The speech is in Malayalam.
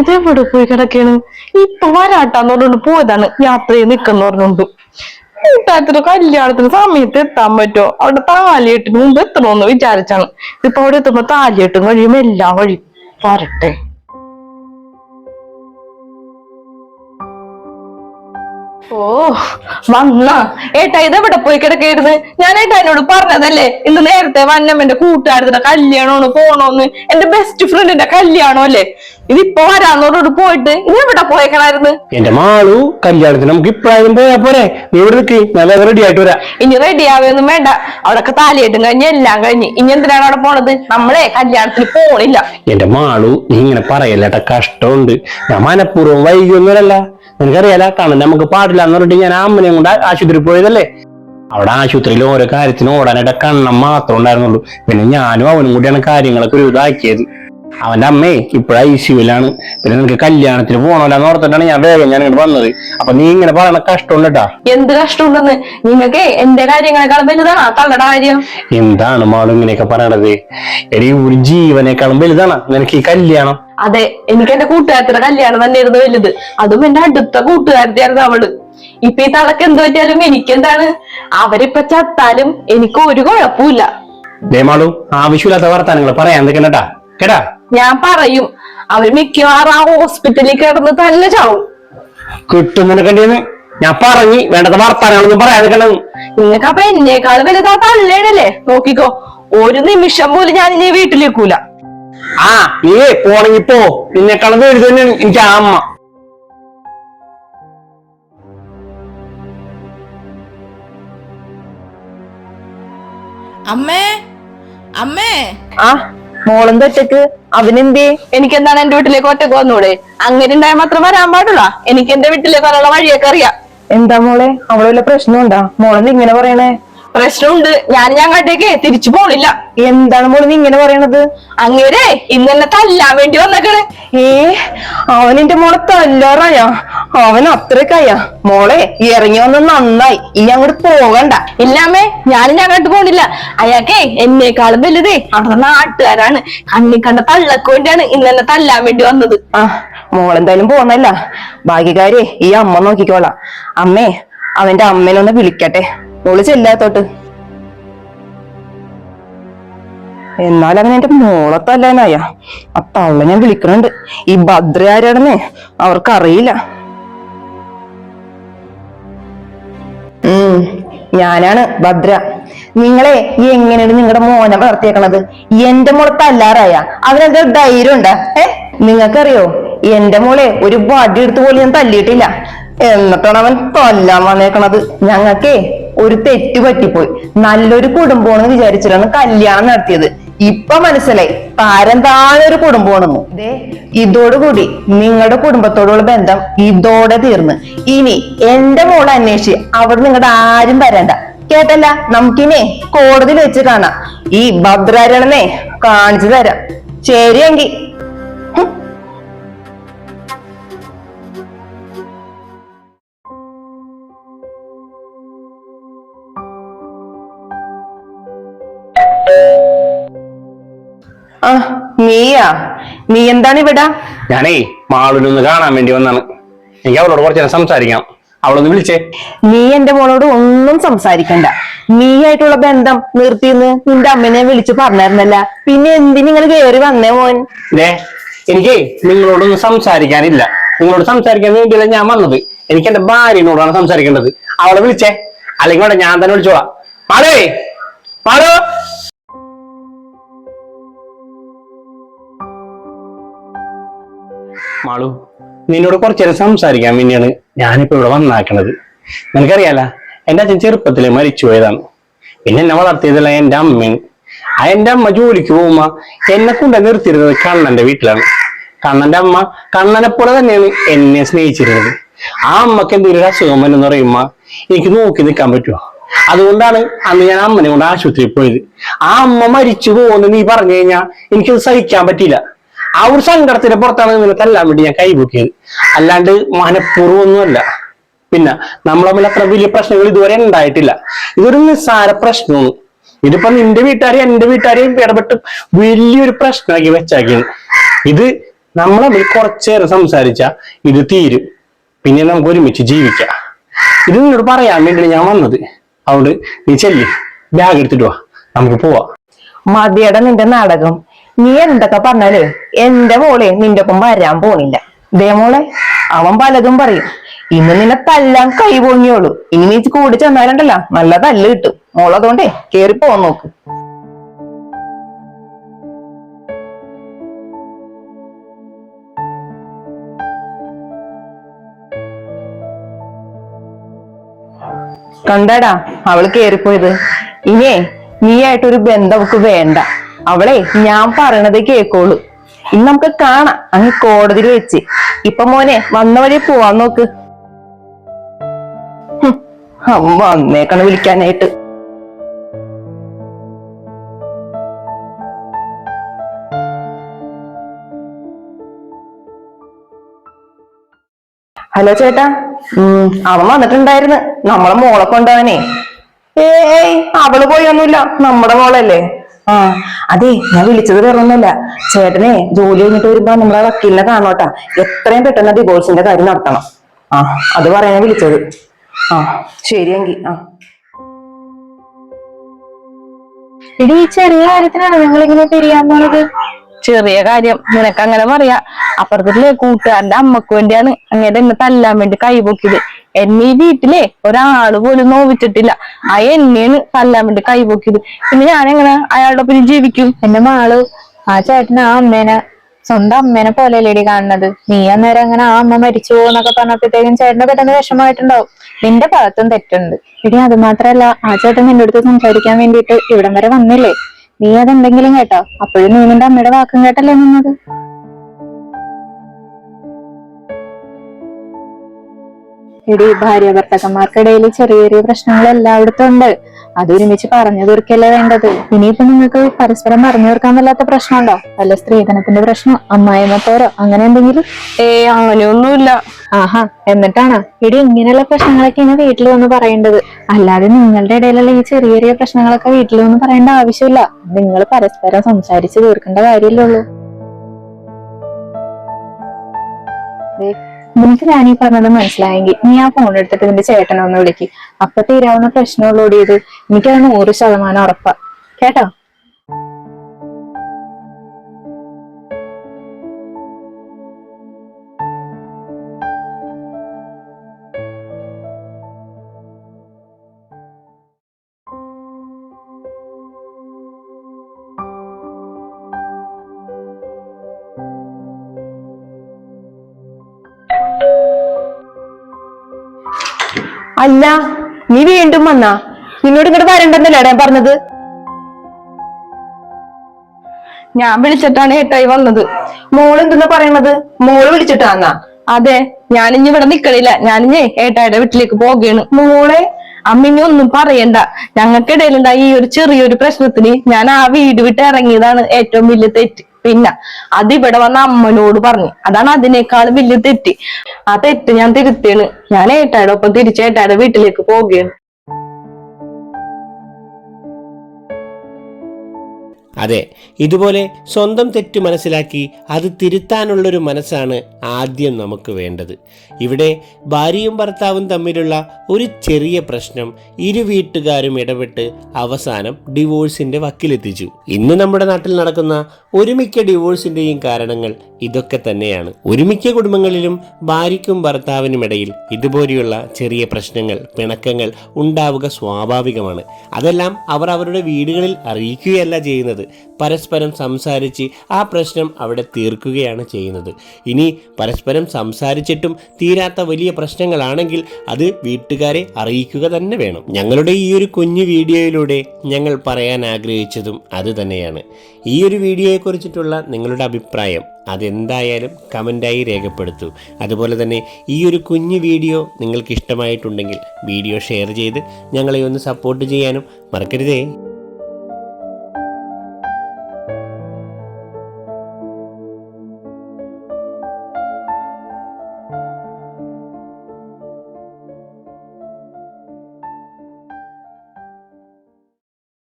ഇത് എവിടെ പോയി കിടക്കാണ് ഇപ്പൊ വരാട്ടാന്ന് പറഞ്ഞോണ്ട് പോയതാണ് യാത്രയിൽ നിക്കുന്ന പറഞ്ഞോണ്ട്. ഏട്ടാത്തിന് കല്യാണത്തിന് സമയത്ത് എത്താൻ പറ്റുമോ അവിടെ താലിയെട്ടിന് മുമ്പ് എത്തണോന്ന് വിചാരിച്ചാണ്. ഇപ്പൊ അവിടെ എത്തുമ്പോ താലിയെട്ടും കഴിയും എല്ലാം കഴിയും. വരട്ടെ. ഓ വന്ന. ഏട്ടാ ഇതെവിടെ എവിടെ പോയി കിടക്കായിരുന്നു? ഞാൻ ഏട്ടാ എന്നോട് പറഞ്ഞതല്ലേ ഇന്ന് നേരത്തെ വന്നമ്മന്റെ കൂട്ടുകാരത്തിന്റെ കല്യാണമാണ് പോണോന്ന്. എന്റെ ബെസ്റ്റ് ഫ്രണ്ടിന്റെ കല്യാണം അല്ലേ ഇതിപ്പോ വരാന്നോടോട് പോയിട്ട് ഇനി എവിടെ പോയേക്കണായിരുന്നു? എന്റെ മാളു കല്യാണത്തിന് നമുക്ക് ഇപ്പഴായാലും പോയാ പോരെ. നീ ഇവിടെ നിൽക്ക് നല്ല റെഡി ആയിട്ട് വരാ. ഇനി റെഡി ആവുകയൊന്നും വേണ്ട. അവിടൊക്കെ താലിയായിട്ടും കഴിഞ്ഞ് എല്ലാം കഴിഞ്ഞ്. ഇനി എന്തിനാണ് അവിടെ പോണത്? നമ്മളെ കല്യാണത്തിന് പോണില്ല. എന്റെ മാളു നീ ഇങ്ങനെ പറയല്ലേട്ടാ കഷ്ടമുണ്ട്. ഞാൻ മനഃപൂർവം വൈകിയൊന്നുമല്ല. നിനക്കറിയാല കാണാൻ നമുക്ക് പാടില്ല എന്ന് പറഞ്ഞിട്ട് ഞാൻ അമ്മനെയും കൊണ്ട് ആശുപത്രി പോയതല്ലേ? അവിടെ ആശുപത്രിയിൽ ഓരോ കാര്യത്തിനും ഓടാനായിട്ട് കണ്ണം മാത്രം ഉണ്ടായിരുന്നുള്ളൂ. പിന്നെ ഞാനും അവനും കൂടിയാണ് കാര്യങ്ങളൊക്കെ ഒരു ഇതാക്കിയത്. അവന്റെ അമ്മേ ഇപ്പോഴ ഐ സിയുലാണ് പിന്നെ നിനക്ക് കല്യാണത്തിന് പോകണമല്ലോ ഓർത്തിട്ടാണ് ഞാൻ വേഗം ഞാൻ ഇങ്ങോട്ട് വന്നത്. അപ്പൊ നീ ഇങ്ങനെ പറയണ കഷ്ടമുണ്ട് എന്ത് കഷ്ടമുണ്ടെന്ന്? നിങ്ങൾക്ക് എന്റെ കാര്യങ്ങളെക്കാളും വലുതാണ് തള്ളടാ തള്ളയുടെ കാര്യം. എന്താണ് മാളും ഇങ്ങനെയൊക്കെ പറയണത്? എടി ഒരു ജീവനേക്കാളും വലുതാണ് നിനക്ക് ഈ കല്യാണം. അതെ എനിക്ക് എന്റെ കൂട്ടുകാരത്തിന്റെ കല്യാണം തന്നെയായിരുന്നു വലുത്. അതും എന്റെ അടുത്ത കൂട്ടുകാരത്തിയായിരുന്നു അവൾ. ഇപ്പൊ ഈ തളക്ക് എന്ത് പറ്റിയാലും എനിക്കെന്താണ്? അവരിപ്പൊ ചത്താലും എനിക്ക് ഒരു കുഴപ്പമില്ല. ആവശ്യമില്ലാത്ത വർത്താനങ്ങൾ പറയാൻ നിൽക്കണട്ടാ കേട്ടാ ഞാൻ പറയും അവർ മിക്കവാറും ആ ഹോസ്പിറ്റലിൽ കിടന്ന് തന്നെ ചാവും. കിട്ടും നിനക്കണ്ടേന്ന് ഞാൻ പറഞ്ഞു വേണ്ടത് വർത്താനങ്ങളൊന്നും പറയാതെ കിടന്നു. നിങ്ങൾക്ക് അപ്പൊ എന്നേക്കാൾ വലുതാ തള്ളേണല്ലേ നോക്കിക്കോ ഒരു നിമിഷം പോലും ഞാൻ ഇനി വീട്ടിലേക്കൂല. ആ നീ പോണെങ്കി പോ. നിന്നെക്കാളും വലുത് തന്നെയാണ് എനിക്ക് ആ അമ്മ. അമ്മേ അമ്മേ. ആ? മോളെന്ത് ഒറ്റയ്ക്ക്? അവനെന്തേ? എനിക്ക് എന്താണ് എന്റെ വീട്ടിലേക്ക് ഒറ്റയ്ക്ക് വന്നൂടെ? അങ്ങനെ ഉണ്ടായാൽ മാത്രം വരാൻ പാടുള്ള. എനിക്ക് എന്റെ വീട്ടിലേക്ക് വരാനുള്ള വഴിയൊക്കെ അറിയാം. എന്താ മോളെ? അവളെ വല്ല പ്രശ്നമുണ്ടാ? മോളെന്ത് ഇങ്ങനെ പറയണേ? പ്രശ്നമുണ്ട്. ഞാൻ ഞങ്ങോട്ടേക്ക് തിരിച്ചു പോണില്ല. എന്താണ് മോൾ നീ ഇങ്ങനെ പറയണത്? അങ്ങനെ ഇന്ന് എന്നെ തല്ലാൻ വേണ്ടി വന്നേക്കണ്. ഏ അവൻ എന്റെ മോളെ തല്ലാറായ? അവൻ അത്രക്കായാ മോളെ ഇറങ്ങി വന്ന നന്നായി. ഇനി അങ്ങോട്ട് പോകണ്ട. ഇല്ലാമേ ഞാൻ ഞങ്ങോട്ട് പോണില്ല. അയാൾക്കേ എന്നേക്കാളും വലുതേ അവിടെ നാട്ടുകാരാണ്. കണ്ണി കണ്ട തള്ളക്ക് വേണ്ടിയാണ് ഇന്ന് തല്ലാൻ വേണ്ടി വന്നത്. ആ മോളെന്തായാലും പോന്നല്ല. ഭാഗ്യകാരെ ഈ അമ്മ നോക്കിക്കോളാം. അമ്മേ അവന്റെ അമ്മേനൊന്ന് വിളിക്കട്ടെ. മോൾ ചെല്ലാത്തോട്ട്. എന്നാൽ അവൻ എന്റെ മോളെ അപ്പൊ തള്ള ഞാൻ വിളിക്കണുണ്ട്. ഈ ഭദ്ര ആരാണെന്നേ അവർക്കറിയില്ല. ഉം ഞാനാണ് ഭദ്ര. നിങ്ങളെ എങ്ങനെയാണ് നിങ്ങളുടെ മോനെ വളർത്തിയേക്കണത്? എന്റെ മോളെ തല്ലാറായ? അവനെന്താ ധൈര്യം ഉണ്ടാ ഏ? നിങ്ങൾക്കറിയോ? എന്റെ മോളെ ഒരു വടി എടുത്ത് പോലും ഞാൻ തല്ലിയിട്ടില്ല. എന്നിട്ടാണ് അവൻ തല്ലാൻ വന്നേക്കണത്. ഞങ്ങക്കേ ഒരു തെറ്റ് പറ്റിപ്പോയി. നല്ലൊരു കുടുംബമാണെന്ന് വിചാരിച്ചിട്ടാണ് കല്യാണം നടത്തിയത്. ഇപ്പൊ മനസ്സിലായി. താരം താനൊരു കുടുംബമാണെന്ന്. ദേ ഇതോടുകൂടി നിങ്ങളുടെ കുടുംബത്തോടുള്ള ബന്ധം ഇതോടെ തീർന്ന്. ഇനി എന്റെ മോളെ അന്വേഷിച്ച് അവിടെ നിങ്ങളുടെ ആരും വരണ്ട. കേട്ടല്ല നമുക്കിനെ കോടതിയിൽ വെച്ച് കാണാം. ഈ ഭദ്രാരണനെ കാണിച്ചു തരാം. ശരിയെങ്കി. ആ നീയാ? നീ എന്താണ് ഇവിടെ? ഞാനേ മാളുനൊന്ന് കാണാൻ വേണ്ടി വന്നാണ്. എനിക്ക് അവളോട് കുറച്ച് നേരം സംസാരിക്കാം അവളൊന്ന് വിളിച്ചേ. നീ എന്റെ മോളോട് ഒന്നും സംസാരിക്കണ്ട. നീയായിട്ടുള്ള ബന്ധം നിർത്തിന്ന് നിന്റെ അമ്മനെ വിളിച്ചു പറഞ്ഞായിരുന്നല്ല. പിന്നെ എന്തിനിങ്ങനെ കേറി വന്നേ മോൻ? ദേ എനിക്ക് നിങ്ങളോടൊന്നും സംസാരിക്കാനില്ല. നിങ്ങളോട് സംസാരിക്കാൻ വേണ്ടിയല്ല ഞാൻ വന്നത്. എനിക്ക് എന്റെ ഭാര്യനോടാണ് സംസാരിക്കേണ്ടത്. അവളെ വിളിച്ചേ. അല്ലെങ്കിൽ വേണ്ട ഞാൻ തന്നെ വിളിച്ചോളാം. മാളേ മാളോ? മാളു. നിന്നോട് കുറച്ചു നേരം സംസാരിക്കാൻ വേണ്ടിയാണ് ഞാനിപ്പോ ഇവിടെ വന്നാക്കണത്. നിനക്കറിയാല എന്റെ അച്ഛൻ ചെറുപ്പത്തിൽ മരിച്ചു പോയതാണ്. പിന്നെ എന്നെ വളർത്തിയതല്ല എന്റെ അമ്മയാണ് ആ എന്റെ അമ്മ ജോലിക്ക് പോകുമ്പ എന്നെ കൊണ്ട് നിർത്തിയിരുന്നത് കണ്ണന്റെ വീട്ടിലാണ്. കണ്ണന്റെ അമ്മ കണ്ണനെ പോലെ തന്നെയാണ് എന്നെ സ്നേഹിച്ചിരുന്നത്. ആ അമ്മയ്ക്ക് എന്തെങ്കിലും ഒരു അസുഖം വന്നെന്ന് പറയുമ്പോ എനിക്ക് നോക്കി നിൽക്കാൻ പറ്റുമോ അതുകൊണ്ടാണ് അന്ന് ഞാൻ അമ്മനെ കൊണ്ട് ആശുപത്രിയിൽ പോയത്. ആ അമ്മ മരിച്ചു പോകുമെന്ന് നീ പറഞ്ഞു കഴിഞ്ഞാൽ എനിക്കത് സഹിക്കാൻ പറ്റിയില്ല. ആ ഒരു സങ്കടത്തിന്റെ പുറത്താണ് എല്ലാം വേണ്ടി ഞാൻ കൈപൊക്കിയത് അല്ലാണ്ട് മനഃപൂർവമൊന്നുമല്ല പിന്നെ നമ്മൾ തമ്മിൽ അത്ര വലിയ പ്രശ്നങ്ങൾ ഇതുവരെ ഉണ്ടായിട്ടില്ല. ഇതൊരു നിസ്സാര പ്രശ്നമാണ്. ഇതിപ്പോ നിന്റെ വീട്ടുകാരെയും എന്റെ വീട്ടുകാരെയും ഇടപെട്ട് വലിയൊരു പ്രശ്നമാക്കി വെച്ചാക്കിയത് ഇത് നമ്മൾ തമ്മിൽ കുറച്ചേരം സംസാരിച്ച ഇത് തീരും. പിന്നെ നമുക്ക് ഒരുമിച്ച് ജീവിക്കാം. ഇത് നിന്നോട് പറയാൻ വേണ്ടിയാണ് ഞാൻ വന്നത്. അതുകൊണ്ട് നീ ചെല്ലി. ബാഗ് എടുത്തിട്ട് വാ. നമുക്ക് പോവാം. മതിയുടെ നിന്റെ നാടകം. നീ എന്തൊക്കെ പറഞ്ഞാൽ? എന്റെ മോളെ നിന്റെ ഒപ്പം വരാൻ പോണില്ല. ദേ മോളെ അവൻ പലതും പറയും. ഇന്ന് നിന്നെ തല്ലാൻ കൈ പൊങ്ങിയോളൂ ഇനി നീ കൂടി ചെന്നാലുണ്ടല്ല നല്ല തല്ല് കിട്ടും. മോളതുകൊണ്ടേ കേറി പോവാൻ നോക്ക്. കണ്ടടാ അവൾ കേറിപ്പോയത്? ഇനിയേ നീയായിട്ടൊരു ബന്ധം അവക്ക് വേണ്ട. അവളെ ഞാൻ പറയണത് കേക്കോളൂ. ഇന്ന് നമുക്ക് കാണാം. അങ്ങ് കോടതിയിൽ വെച്ച്. ഇപ്പൊ മോനെ വന്ന വഴി പോവാൻ നോക്ക്. അമ്മ വന്നേക്കണ വിളിക്കാനായിട്ട്. ഹലോ ചേട്ടാ. അവൻ വന്നിട്ടുണ്ടായിരുന്നു. നമ്മളെ മോളെ കൊണ്ടുപോവാനേ. ഏയ് അവൾ പോയൊന്നുമില്ല. നമ്മുടെ മോളല്ലേ? ആ അതെ ഞാൻ വിളിച്ചത് വേറൊന്നുമല്ല. ചേട്ടനെ ജോലി കഴിഞ്ഞിട്ട് വരുമ്പോ നമ്മളെ വക്കീലിനെ കാണോട്ടാ എത്രയും പെട്ടെന്ന് ഡിവോഴ്സിന്റെ കാര്യം നടത്തണം. ആ അത് പറയാനാ വിളിച്ചത്. ആ ശരിയെങ്കിൽ ആ. എടി ഈ ചെറിയ കാര്യത്തിനാണ് നിങ്ങൾ ഇങ്ങനെ പോണത്? ചെറിയ കാര്യം. നിനക്ക് അങ്ങനെ പറയാ. അപ്പുറത്തില്ലേ കൂട്ടുകാരന്റെ അമ്മയ്ക്ക് വേണ്ടിയാണ് അങ്ങനെ എന്നെ തല്ലാൻ വേണ്ടി കൈപൊക്കിയത് എന്നെ ഈ വീട്ടിലെ ഒരാൾ പോലും നോവിച്ചിട്ടില്ല. ആ എന്നെയാണ് തല്ലാൻ വേണ്ടി കൈപൊക്കിയത് പിന്നെ ഞാൻ എങ്ങനെ അയാളുടെ ഒപ്പം ജീവിക്കും? എന്റെ മാൾ ആ ചേട്ടൻ ആ അമ്മേനെ സ്വന്തം അമ്മേനെ പോലെയല്ലേടി കാണുന്നത്? നീ അന്നേരം അങ്ങനെ ആ അമ്മ മരിച്ചു എന്നൊക്കെ പറഞ്ഞപ്പോഴത്തേക്കും ചേട്ടന്റെ പെട്ടെന്ന് വിഷമമായിട്ടുണ്ടാവും. നിന്റെ ഭാഗത്തും തെറ്റുണ്ട്. ഇനി അത് മാത്രല്ല ആ ചേട്ടൻ നിന്റെ അടുത്ത് സംസാരിക്കാൻ വേണ്ടിയിട്ട് ഇവിടം വരെ വന്നില്ലേ? നീ അതെന്തെങ്കിലും കേട്ടോ. അപ്പോഴും നീ നിന്റെ അമ്മയുടെ വാക്കും കേട്ടല്ലേ നിന്നത്? ഇടി ഭാര്യ ഭർത്തകന്മാർക്കിടയിൽ ചെറിയ ചെറിയ പ്രശ്നങ്ങൾ എല്ലായിടത്തും ഉണ്ട്. അത് ഒരുമിച്ച് പറഞ്ഞു തീർക്കല്ലേ വേണ്ടത്? ഇനിയിപ്പോ നിങ്ങൾക്ക് പരസ്പരം പറഞ്ഞു തീർക്കാൻ വല്ലാത്ത പ്രശ്നമുണ്ടോ? അല്ല സ്ത്രീധനത്തിന്റെ പ്രശ്നം അമ്മായിമ്മ പോരോ? അങ്ങനെ എന്തെങ്കിലും? ഏ അങ്ങനെയൊന്നുമില്ല. ആഹാ എന്നിട്ടാണോ? ഇടി ഇങ്ങനെയുള്ള പ്രശ്നങ്ങളൊക്കെ ഇനി വീട്ടിൽ വന്ന് പറയേണ്ടത്. അല്ലാതെ നിങ്ങളുടെ ഇടയിലുള്ള ഈ ചെറിയ ചെറിയ പ്രശ്നങ്ങളൊക്കെ വീട്ടിൽ വന്ന് പറയേണ്ട ആവശ്യമില്ല. നിങ്ങൾ പരസ്പരം സംസാരിച്ച് തീർക്കേണ്ട കാര്യമല്ലേ ഉള്ളൂ. നിനക്ക് ഞാൻ പറഞ്ഞത് മനസ്സിലായെങ്കിൽ നീ ആ ഫോൺ എടുത്തിട്ട് നിന്റെ ചേട്ടനെ ഒന്ന് വിളിക്ക്. അപ്പൊ തീരാവുന്ന പ്രശ്നമുള്ളൂടിയത് എനിക്കത് നൂറ് ശതമാനം ഉറപ്പാ. കേട്ടോ? അല്ല നീ വീണ്ടും വന്നാ. നിന്നോട് ഇങ്ങോട്ട് വരണ്ടെന്നല്ലേ ഞാൻ പറഞ്ഞത്? ഞാൻ വിളിച്ചിട്ടാണ് ഏട്ടായി വന്നത്. മോൾ എന്തെന്നാ പറയണത്? മോൾ വിളിച്ചിട്ടാന്നാ അതെ ഞാനിഞ്ഞി ഇവിടെ നിക്കണില്ല ഞാനിഞ്ഞേ ഏട്ടായുടെ വീട്ടിലേക്ക് പോകേണ് മോളെ അമ്മിനി ഒന്നും പറയണ്ട. ഞങ്ങൾക്കിടയിലുണ്ടായി ഈ ഒരു ചെറിയൊരു പ്രശ്നത്തിന് ഞാൻ ആ വീട് വിട്ട് ഇറങ്ങിയതാണ് ഏറ്റവും വലിയ തെറ്റ്. പിന്നെ അത് ഇവിടെ വന്ന അമ്മനോട് പറഞ്ഞു. അതാണ് അതിനേക്കാളും വലിയ തെറ്റ്. ആ തെറ്റ് ഞാൻ തിരുത്തിയാണ്. ഞാൻ ഏട്ടായുടെ ഒപ്പം തിരിച്ച് ഏട്ടായുടെ വീട്ടിലേക്ക് പോവുകയാണ് അതെ ഇതുപോലെ സ്വന്തം തെറ്റ് മനസ്സിലാക്കി അത് തിരുത്താനുള്ളൊരു മനസ്സാണ് ആദ്യം നമുക്ക് വേണ്ടത്. ഇവിടെ ഭാര്യയും ഭർത്താവും തമ്മിലുള്ള ഒരു ചെറിയ പ്രശ്നം ഇരു വീട്ടുകാരും ഇടപെട്ട് അവസാനം ഡിവോഴ്സിന്റെ വക്കിലെത്തിച്ചു. ഇന്ന് നമ്മുടെ നാട്ടിൽ നടക്കുന്ന ഒരുമിക്ക ഡിവോഴ്സിന്റെയും കാരണങ്ങൾ ഇതൊക്കെ തന്നെയാണ്. ഒരുമിക്ക കുടുംബങ്ങളിലും ഭാര്യയ്ക്കും ഭർത്താവിനും ഇടയിൽ ഇതുപോലെയുള്ള ചെറിയ പ്രശ്നങ്ങൾ പിണക്കങ്ങൾ ഉണ്ടാവുക സ്വാഭാവികമാണ്. അതെല്ലാം അവർ അവരുടെ വീടുകളിൽ അറിയിക്കുകയല്ല ചെയ്യുന്നത്. പരസ്പരം സംസാരിച്ച് ആ പ്രശ്നം അവിടെ തീർക്കുകയാണ് ചെയ്യുന്നത്. ഇനി പരസ്പരം സംസാരിച്ചിട്ടും തീരാത്ത വലിയ പ്രശ്നങ്ങളാണെങ്കിൽ അത് വീട്ടുകാരെ അറിയിക്കുക തന്നെ വേണം. ഞങ്ങളുടെ ഈ ഒരു കുഞ്ഞു വീഡിയോയിലൂടെ ഞങ്ങൾ പറയാൻ ആഗ്രഹിച്ചതും അത് തന്നെയാണ്. ഈ ഒരു വീഡിയോയെക്കുറിച്ചിട്ടുള്ള നിങ്ങളുടെ അഭിപ്രായം അതെന്തായാലും കമന്റായി രേഖപ്പെടുത്തൂ. അതുപോലെ തന്നെ ഈ ഒരു കുഞ്ഞു വീഡിയോ നിങ്ങൾക്ക് ഇഷ്ടമായിട്ടുണ്ടെങ്കിൽ വീഡിയോ ഷെയർ ചെയ്ത് ഞങ്ങളെ ഒന്ന് സപ്പോർട്ട് ചെയ്യാനും മറക്കരുതേ.